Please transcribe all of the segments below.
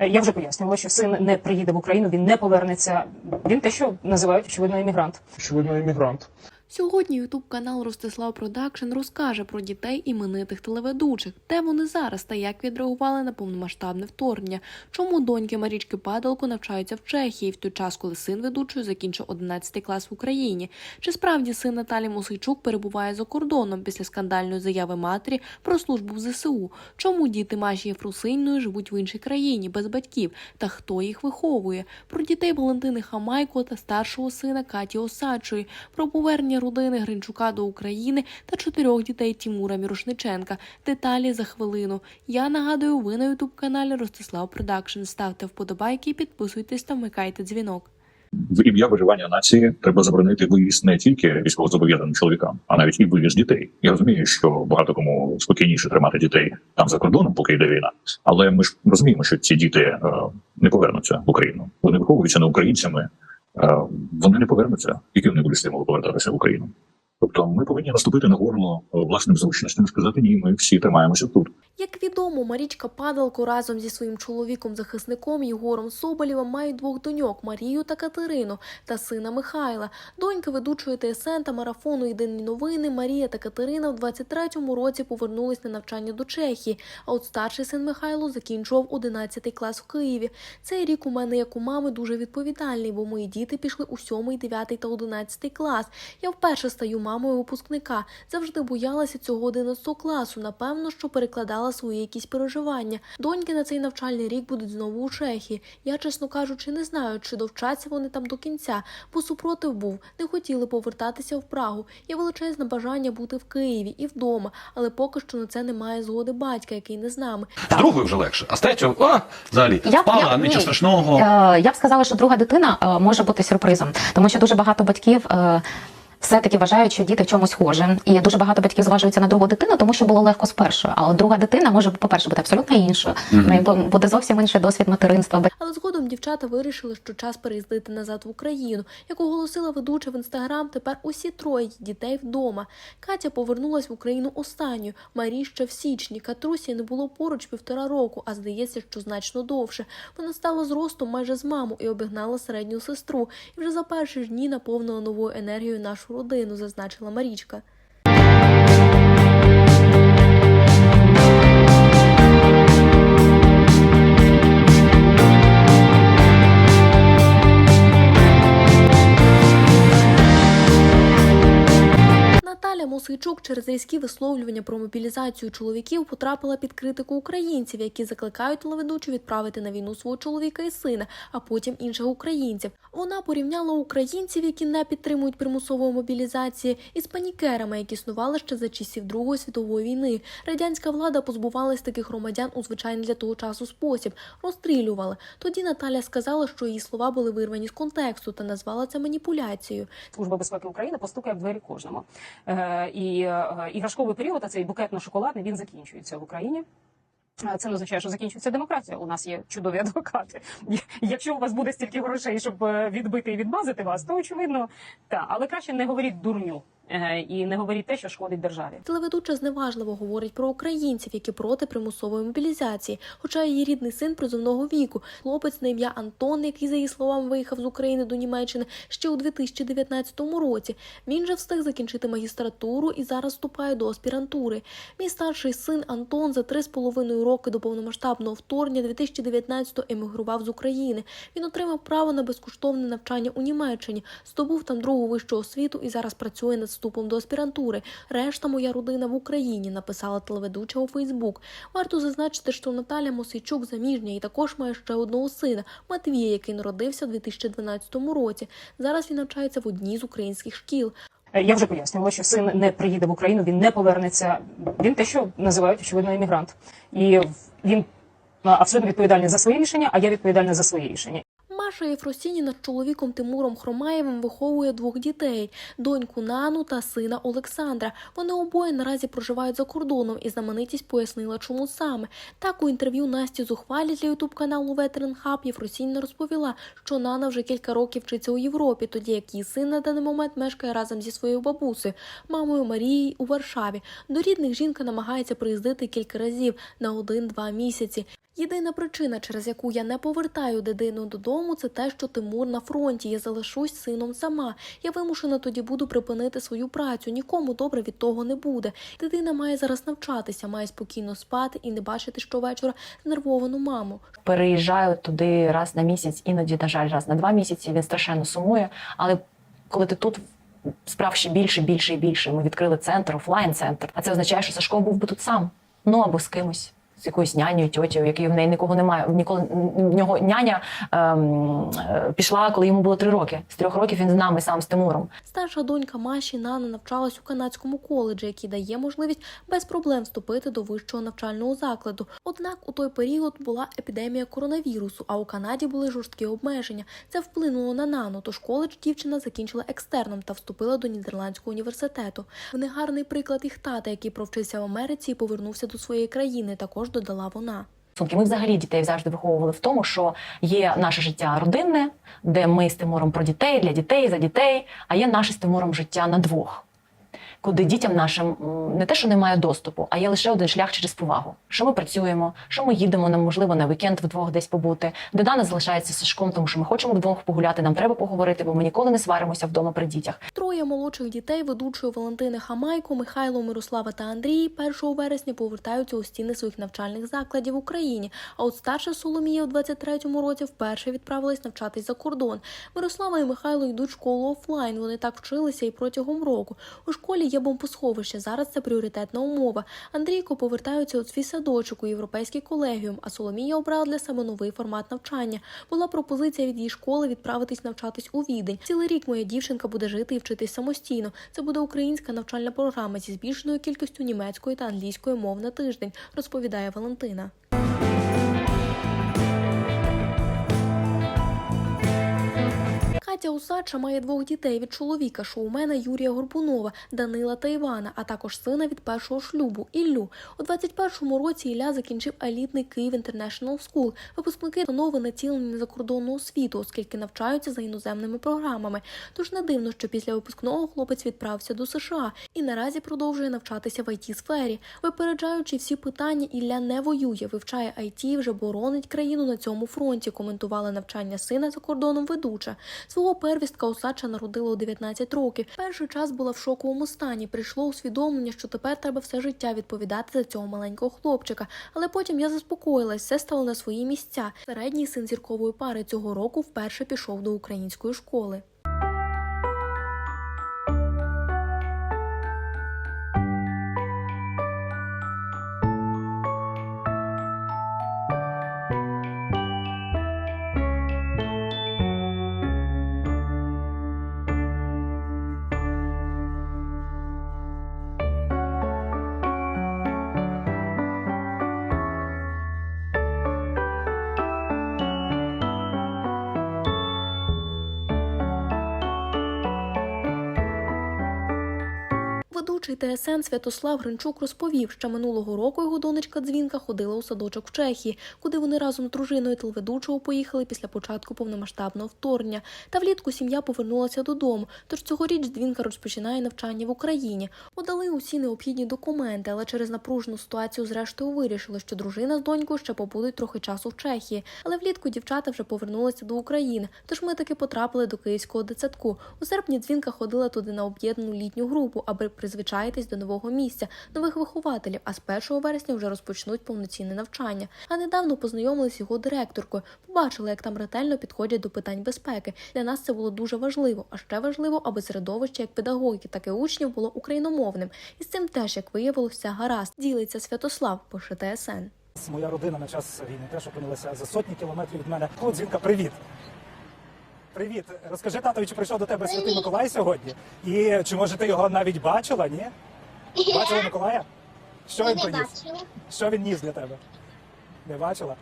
Е, Я вже пояснювала, що син не приїде в Україну, він не повернеться. Він те, що називають очевидно іммігрант. Очевидно, іммігрант. Сьогодні ютуб канал Ростислав Продакшн розкаже про дітей іменитих телеведучих, де вони зараз та як відреагували на повномасштабне вторгнення, чому доньки Марічки Падалко навчаються в Чехії в той час, коли син ведучої закінчив 11 клас в Україні. Чи справді син Наталі Мосейчук перебуває за кордоном після скандальної заяви матері про службу в ЗСУ? Чому діти Маші Єфросиньної живуть в іншій країні без батьків та хто їх виховує? Про дітей Валентини Хамайко та старшого сина Каті Осадчої, про повернення родини Гринчука до України та чотирьох дітей Тімура Мірошниченка. Деталі за хвилину. Я нагадую, ви на ютуб каналі Ростислав Продакшн. Ставте вподобайки, підписуйтесь та вмикайте дзвінок. в ім'я виживання нації треба заборонити виїзд не тільки військовозобов'язаним чоловікам, а навіть і виїзд дітей. Я розумію, що багато кому спокійніше тримати дітей там за кордоном, поки йде війна. Але ми ж розуміємо, що ці діти е, не повернуться в Україну. Вони виховуються не українцями. Е, вони не повернуться, які вони будуть стимули повертатися в Україну. Тобто, ми повинні наступити на горло е, власним зручностям сказати ні, ми всі тримаємося тут. Як відомо, Марічка Падалко разом зі своїм чоловіком-захисником Єгором Соболєвим мають двох доньок Марію та Катерину та сина Михайла. Доньки ведучої ТСН та марафону Єдині новини Марія та Катерина в 23-му році повернулись на навчання до Чехії. А от старший син Михайло закінчував 11 клас в Києві. Цей рік у мене, як у мами, дуже відповідальний, бо мої діти пішли у 7, 9 та 11 клас. Я вперше стаю мамою випускника. Завжди боялася цього 11 класу. Напевно, що перекладала свої якісь переживання. Доньки на цей навчальний рік будуть знову у Чехії. Я, чесно кажучи, не знаю, чи довчаться вони там до кінця, бо супротив був. Не хотіли повертатися в Прагу. Є величезне бажання бути в Києві і вдома, але поки що на це немає згоди батька, який не з нами. З другою вже легше, а з третьою, а, взагалі, Я впала, я нічого страшного. Е, Я б сказала, що друга дитина е, може бути сюрпризом, тому що дуже багато батьків. Все-таки вважають, що діти в чомусь схожі, і дуже багато батьків зважуються на другу дитину, тому що було легко з першою. А от друга дитина може, по-перше, бути абсолютно іншою. Неї бу- буде зовсім інший досвід материнства. Але згодом дівчата вирішили, що час переїздити назад в Україну. Як оголосила ведуча в інстаграм, тепер усі троє дітей вдома. Катя повернулась в Україну останньою. Марі ще в січні. Катрусі не було поруч півтора року, а здається, що значно довше. Вона стала зростом майже з маму і обігнала середню сестру. І вже за перші ж дні наповнила новою енергією нашу родину, зазначила Марічка. Мосейчук через різкі висловлювання про мобілізацію чоловіків потрапила під критику українців, які закликають телеведучу відправити на війну свого чоловіка і сина, а потім інших українців. Вона порівняла українців, які не підтримують примусової мобілізації, із панікерами, які існували ще за часів Другої світової війни. Радянська влада позбувалась таких громадян у звичайний для того часу спосіб, розстрілювали. Тоді Наталя сказала, що її слова були вирвані з контексту та назвала це маніпуляцією. Служба безпеки України постукає в двері кожному. Е, і е, іграшковий період, а цей букетно-шоколадний, він закінчується в Україні. Е, Це не означає, що закінчується демократія. У нас є чудові адвокати. Якщо у вас буде стільки грошей, щоб е, відбити і відмазати вас, то очевидно, так. Але краще не говоріть дурню і не говоріть те, що шкодить державі. Телеведуча зневажливо говорить про українців, які проти примусової мобілізації. Хоча її рідний син призовного віку, хлопець на ім'я Антон, який за її словами виїхав з України до Німеччини ще у 2019 році. Він же встиг закінчити магістратуру і зараз вступає до аспірантури. Мій старший син Антон за три з половиною роки до повномасштабного вторгнення 2019-го емігрував з України. Він отримав право на безкоштовне навчання у Німеччині, здобув там другу вищу освіту і зараз працює над вступом до аспірантури. Решта моя родина в Україні, написала телеведуча у Фейсбук. Варто зазначити, що Наталя Мосейчук заміжня і також має ще одного сина Матвія, який народився у 2012 році. Зараз він навчається в одній з українських шкіл. Е, Я вже пояснювала, що син не приїде в Україну, він не повернеться. Він те, що називають очевидно іммігрант. І він абсолютно відповідальний за свої рішення, а я відповідальна за свої рішення. Маша Єфросініна з чоловіком Тимуром Хромаєвим виховує двох дітей: доньку Нану та сина Олександра. Вони обоє наразі проживають за кордоном, і знаменитість пояснила, чому саме. Так у інтерв'ю Насті Зухвалі для ютуб каналу Ветеран Хаб Єфросініна розповіла, що Нана вже кілька років вчиться у Європі, тоді як її син на даний момент мешкає разом зі своєю бабусею, мамою Марією у Варшаві. До рідних жінка намагається приїздити кілька разів на один-два місяці. Єдина причина, через яку я не повертаю дитину додому, це те, що Тимур на фронті. Я залишусь сином сама. Я вимушена тоді буду припинити свою працю. Нікому добре від того не буде. Дитина має зараз навчатися, має спокійно спати і не бачити щовечора знервовану маму. переїжджаю туди раз на місяць, іноді, на жаль, раз на два місяці. Він страшенно сумує. Але коли ти тут справ ще більше, більше і більше. Ми відкрили центр, офлайн-центр. А це означає, що Сашко був би тут сам. Ну або з кимось. З якоюсь нянею, тьотєю, якої в неї нікого немає. Ніколи в нього няня ем, е, пішла, коли йому було три роки. З трьох років він з нами сам з Тимуром. Старша донька Маші Нана навчалась у канадському коледжі, який дає можливість без проблем вступити до вищого навчального закладу. Однак у той період була епідемія коронавірусу, а у Канаді були жорсткі обмеження. Це вплинуло на Нану, тож коледж дівчина закінчила екстерном та вступила до Нідерландського університету. В них гарний приклад їх тата, який провчився в Америці і повернувся до своєї країни. Також додала вона. Ми взагалі дітей завжди виховували в тому, що є наше життя родинне, де ми з Тимуром про дітей, для дітей, за дітей, а є наше з Тимуром життя на двох. Куди дітям нашим не те, що немає доступу, а є лише один шлях через повагу. Що ми працюємо, що ми їдемо, нам можливо на вікенд вдвох десь побути. Де Дана залишається Сашком, тому що ми хочемо вдвох погуляти. Нам треба поговорити, бо ми ніколи не сваримося вдома при дітях. Троє молодших дітей ведучої Валентини Хамайко, Михайло, Мирослава та Андрій 1 вересня повертаються у стіни своїх навчальних закладів в Україні. А от старша Соломія у 23-му році вперше відправилась навчатись за кордон. Мирослава і Михайло йдуть в школу офлайн. Вони так вчилися і протягом року. У школі є бомбосховище. Зараз це пріоритетна умова. Андрійко повертаються у свій садочок у європейський колегіум. А Соломія обрала для себе новий формат навчання. Була пропозиція від її школи відправитись навчатись у відень. Цілий рік моя дівчинка буде жити і вчитись самостійно. Це буде українська навчальна програма зі збільшеною кількістю німецької та англійської мов на тиждень, розповідає Валентина. Катя Усача має двох дітей від чоловіка, шоумена Юрія Горбунова, Данила та Івана, а також сина від першого шлюбу Іллю. У 21-му році Ілля закінчив елітний Київ International School. Випускники установи націлені на закордонну освіту, оскільки навчаються за іноземними програмами. Тож не дивно, що після випускного хлопець відправився до США і наразі продовжує навчатися в it сфері. Випереджаючи всі питання, Ілля не воює, вивчає IT вже боронить країну на цьому фронті. Коментувала навчання сина за кордоном ведуча. Свого первістка Осадча народила у 19 років. Перший час була в шоковому стані. Прийшло усвідомлення, що тепер треба все життя відповідати за цього маленького хлопчика. Але потім я заспокоїлась, все стало на свої місця. Середній син зіркової пари цього року вперше пішов до української школи. Ведучий ТСН Святослав Гринчук розповів, що минулого року його донечка Дзвінка ходила у садочок в Чехії, куди вони разом з дружиною телеведучого поїхали після початку повномасштабного вторгнення. Та влітку сім'я повернулася додому. Тож цьогоріч Дзвінка розпочинає навчання в Україні. Подали усі необхідні документи, але через напружену ситуацію зрештою вирішили, що дружина з донькою ще побудуть трохи часу в Чехії. Але влітку дівчата вже повернулися до України. Тож ми таки потрапили до київського дитсадку. У серпні дзвінка ходила туди на об'єднану літню групу, аби призвичаїтись до нового місця, нових вихователів. А з 1 вересня вже розпочнуть повноцінне навчання. А недавно познайомилися його директоркою. Побачили, як там ретельно підходять до питань безпеки. Для нас це було дуже важливо. А ще важливо, аби середовище як педагогіки, так і учнів було україномовним. І з цим теж, як виявилося, гаразд. Ділиться Святослав, пише ТСН. Моя родина на час війни теж опинилася за сотні кілометрів від мене. О, дзвінка, привіт. Привіт. Розкажи татові, чи прийшов до тебе Святий Миколай сьогодні? І чи може ти його навіть бачила, ні? Бачила Миколая? Що він приніс? Що він ніс для тебе? Не бачила?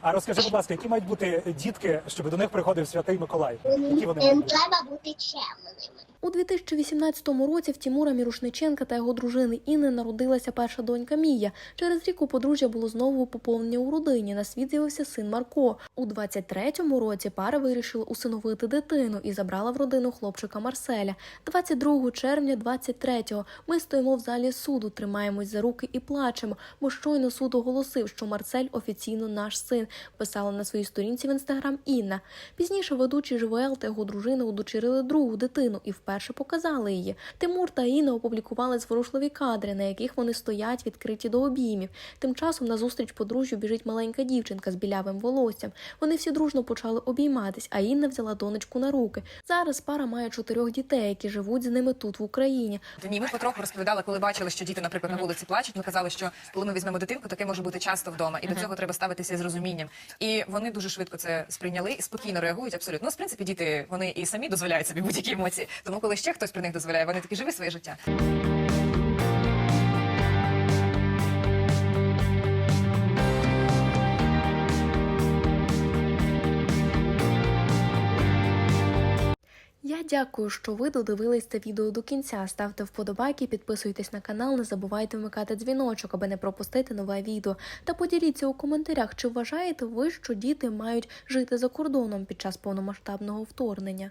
А розкажи, будь ласка, які мають бути дітки, щоб до них приходив святий Миколай? Які вони мають бути? Треба бути чемними. У 2018 році в Тімура Мірошниченка та його дружини Інни народилася перша донька Мія. Через рік у подружжя було знову поповнення у родині. На світ з'явився син Марко. У 23-му році пара вирішила усиновити дитину і забрала в родину хлопчика Марселя. 22 червня 23-го ми стоїмо в залі суду, тримаємось за руки і плачемо, бо щойно суд оголосив, що Марсель офіційно наш син. Писала на своїй сторінці в інстаграм Інна. Пізніше ведучий ЖВЛ та його дружина удочерили другу дитину і вперше показали її. Тимур та Інна опублікували зворушливі кадри, на яких вони стоять відкриті до обіймів. Тим часом назустріч подружжю біжить маленька дівчинка з білявим волоссям. Вони всі дружно почали обійматись, а Інна взяла донечку на руки. Зараз пара має чотирьох дітей, які живуть з ними тут в Україні. Ні, ми потроху розповідали, коли бачили, що діти, наприклад, на вулиці плачуть. Ми казали, що коли ми візьмемо дитинку, таке може бути часто вдома, і до цього треба ставитися з розумінням. І вони дуже швидко це сприйняли і спокійно реагують. Абсолютно. Ну, в принципі, діти вони і самі дозволяють собі будь-які емоції. Тому, коли ще хтось про них дозволяє, вони такі живі своє життя. Я дякую, що ви додивились це відео до кінця. Ставте вподобайки, підписуйтесь на канал, не забувайте вмикати дзвіночок, аби не пропустити нове відео. Та поділіться у коментарях, чи вважаєте ви, що діти мають жити за кордоном під час повномасштабного вторгнення.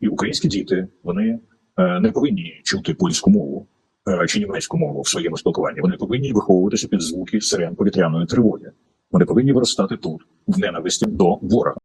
І українські діти вони е, не повинні чути польську мову е, чи німецьку мову в своєму спілкуванні. Вони повинні виховуватися під звуки сирен повітряної тривоги. Вони повинні виростати тут в ненависті до ворога.